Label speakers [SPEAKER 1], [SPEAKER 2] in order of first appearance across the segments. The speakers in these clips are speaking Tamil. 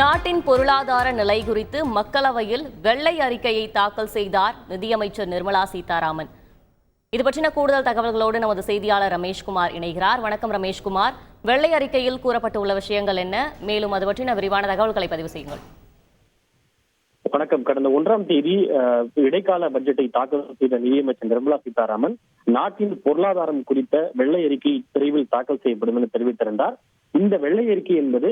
[SPEAKER 1] நாட்டின் பொருளாதார நிலை குறித்து மக்களவையில் வெள்ளை அறிக்கையை தாக்கல் செய்தார் நிதியமைச்சர் நிர்மலா சீதாராமன். இது பற்றின கூடுதல் தகவல்களோடு நமது செய்தியாளர் ரமேஷ்குமார் இணைகிறார். வணக்கம் ரமேஷ்குமார். வெள்ளை அறிக்கையில் கூறப்பட்டுள்ள விஷயங்கள் என்ன? மேலும் அது பற்றின விரிவான தகவல்களை பதிவு செய்யுங்கள்.
[SPEAKER 2] வணக்கம். கடந்த ஒன்றாம் தேதி இடைக்கால பட்ஜெட்டை தாக்கல் செய்த நிதியமைச்சர் நிர்மலா சீதாராமன் நாட்டின் பொருளாதாரம் குறித்த வெள்ளை அறிக்கை விரைவில் தாக்கல் செய்யப்படும் என தெரிவித்திருந்தார். இந்த வெள்ளை அறிக்கை என்பது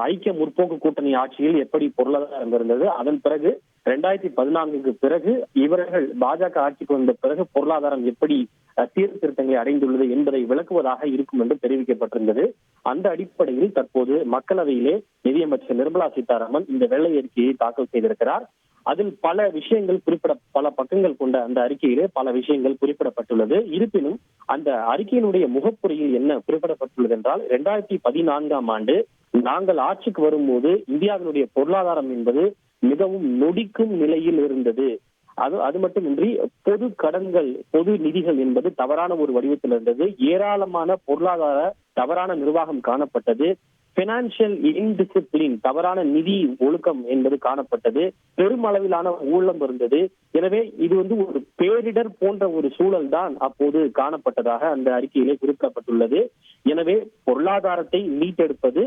[SPEAKER 2] ஐக்கிய முற்போக்கு கூட்டணி ஆட்சியில் எப்படி பொருளாதாரம் இருந்தது அதன் பிறகு ரெண்டாயிரத்தி பதினான்குக்கு பிறகு இவர்கள் பாஜக ஆட்சிக்கு வந்த பிறகு பொருளாதாரம் எப்படி சீர்திருத்தங்களை அடைந்துள்ளது என்பதை விளக்குவதாக இருக்கும் என்று தெரிவிக்கப்பட்டிருந்தது. அந்த அடிப்படையில் தற்போது மக்களவையிலே நிதியமைச்சர் நிர்மலா சீதாராமன் இந்த வெள்ளை அறிக்கையை தாக்கல் செய்திருக்கிறார். அதில் பல விஷயங்கள் குறிப்பிட பல பக்கங்கள் கொண்ட அந்த அறிக்கையிலே பல விஷயங்கள் குறிப்பிடப்பட்டுள்ளது. இருப்பினும் அந்த அறிக்கையினுடைய முகப்புரையில் என்ன குறிப்பிடப்பட்டுள்ளது என்றால் இரண்டாயிரத்தி பதினான்காம் ஆண்டு நாங்கள் ஆட்சிக்கு வரும்போது இந்தியாவினுடைய பொருளாதாரம் என்பது மிகவும் நொடிக்கும் நிலையில் இருந்தது. அது அது மட்டுமின்றி பொது கடன்கள் பொது நிதிகள் என்பது தவறான ஒரு வடிவத்தில் இருந்தது. ஏராளமான பொருளாதார தவறான நிர்வாகம் காணப்பட்டது. பினான்சியல் இன்டிசிப்ளின் தவறான நிதி ஒழுக்கம் என்பது காணப்பட்டது. பெருமளவிலான ஊழம் இருந்தது. எனவே இது வந்து ஒரு பேரிடர் போன்ற ஒரு சூழல் தான் அப்போது காணப்பட்டதாக அந்த அறிக்கையிலே குறிப்பிடப்பட்டுள்ளது எனவே பொருளாதாரத்தை மீட்டெடுப்பது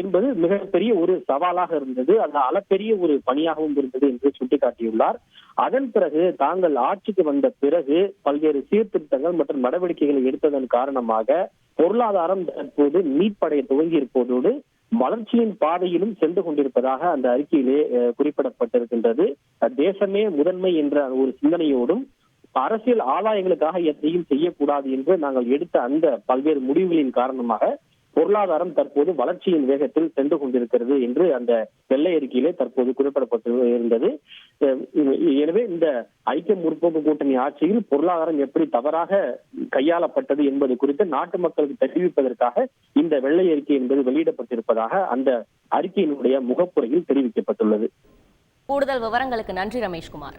[SPEAKER 2] என்பது மிகப்பெரிய ஒரு சவாலாக இருந்தது. அது அளப்பெரிய ஒரு பணியாகவும் இருந்தது என்று சுட்டிக்காட்டியுள்ளார். அதன் பிறகு தாங்கள் ஆட்சிக்கு வந்த பிறகு பல்வேறு சீர்திருத்தங்கள் மற்றும் நடவடிக்கைகளை எடுத்ததன் காரணமாக பொருளாதாரம் தற்போது மீட்படைய துவங்கி இருப்பதோடு வளர்ச்சியின் பாதையிலும் சென்று கொண்டிருப்பதாக அந்த அறிக்கையிலே குறிப்பிடப்பட்டிருக்கின்றது. தேசமே முதன்மை என்ற ஒரு சிந்தனையோடும் அரசியல் ஆதாயங்களுக்காக எதையும் செய்யக்கூடாது என்று நாங்கள் எடுத்த அந்த பல்வேறு முடிவுகளின் காரணமாக பொருளாதாரம் தற்போது வளர்ச்சியின் வேகத்தில் சென்று கொண்டிருக்கிறது என்று அந்த வெள்ளை அறிக்கையிலே தற்போது குறிப்பிடப்பட்டு இருந்தது எனவே இந்த ஐக்கிய முற்போக்கு கூட்டணி ஆட்சியில் பொருளாதாரம் எப்படி தவறாக கையாளப்பட்டது என்பது குறித்து நாட்டு மக்களுக்கு தெரிவிப்பதற்காக இந்த வெள்ளை அறிக்கை என்பது வெளியிடப்பட்டிருப்பதாக அந்த அறிக்கையினுடைய முகப்புறையில் தெரிவிக்கப்பட்டுள்ளது.
[SPEAKER 1] கூடுதல் விவரங்களுக்கு நன்றி ரமேஷ்குமார்.